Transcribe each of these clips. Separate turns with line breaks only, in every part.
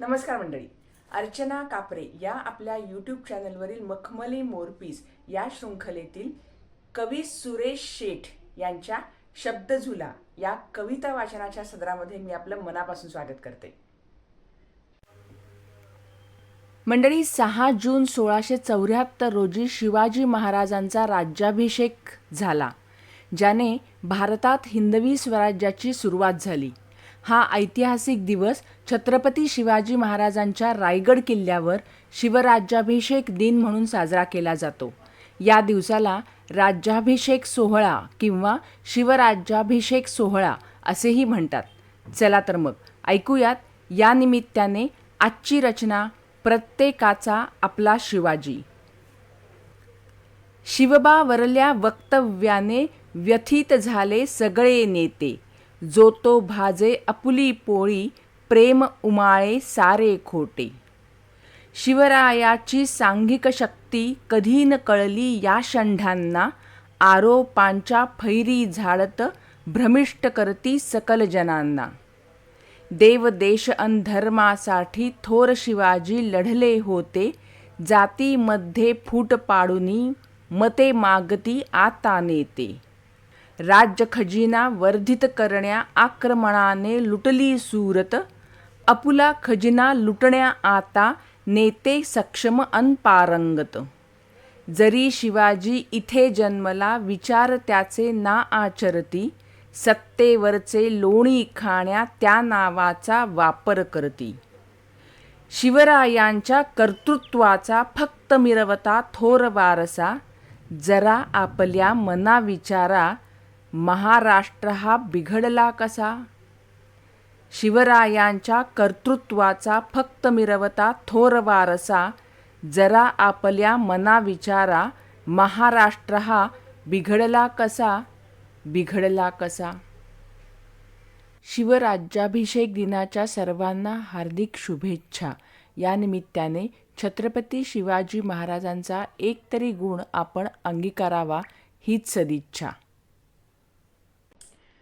नमस्कार मंडळी. अर्चना कापरे या आपल्या यूट्यूब चॅनलवरील मखमली मोरपीस या शृंखलेतील कवी सुरेश शेठ यांच्या शब्दझुला या कविता वाचनाच्या सदरामध्ये मी आपलं मनापासून स्वागत करते. मंडळी सहा जून सोळाशे चौऱ्याहत्तर रोजी शिवाजी महाराजांचा राज्याभिषेक झाला ज्याने भारतात हिंदवी स्वराज्याची सुरुवात झाली. हा ऐतिहासिक दिवस छत्रपती शिवाजी महाराजांच्या रायगड किल्ल्यावर शिवराज्याभिषेक दिन म्हणून साजरा केला जातो. या दिवसाला राज्याभिषेक सोहळा किंवा शिवराज्याभिषेक सोहळा असेही म्हणतात. चला तर मग ऐकूयात या निमित्ताने आजची रचना प्रत्येकाचा आपला शिवाजी. शिवबा वरल्या वक्तव्याने व्यथित झाले सगळे नेते. जो तो भाजे अपुली पोळी प्रेम उमाळे सारे खोटे. शिवरायाची सांघिक शक्ती कधी न कळली या षंढांना आरोपांच्या फैरी झाडत भ्रमिष्ट करती सकल जनांना. देव देश अन धर्मासाठी थोर शिवाजी लढले होते जातीमध्ये फूट पाडूनी मते मागती आता नेते. राज्य खजिना वर्धित करण्या आक्रमणाने लुटली सूरत अपुला खजिना लुटण्या आता नेते सक्षम अनपारंगत जरी शिवाजी इथे जन्मला विचार त्याचे ना आचरती सत्तेवरचे लोणी खाण्या त्या नावाचा वापर करती. शिवरायांच्या कर्तृत्वाचा फक्त मिरवता थोर वारसा जरा आपल्या मना विचारा महाराष्ट्र हा बिघडला कसा? शिवरायांच्या कर्तृत्वाचा फक्त मिरवता थोर वारसा जरा आपल्या मना विचारा महाराष्ट्र हा बिघडला कसा? बिघडला कसा? शिवराज्याभिषेक दिनाच्या सर्वांना हार्दिक शुभेच्छा. या निमित्ताने छत्रपती शिवाजी महाराजांचा एक तरी गुण आपण अंगीकारावा हीच सदिच्छा.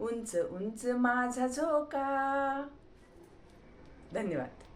उंच उंच माझा झोका. धन्यवाद.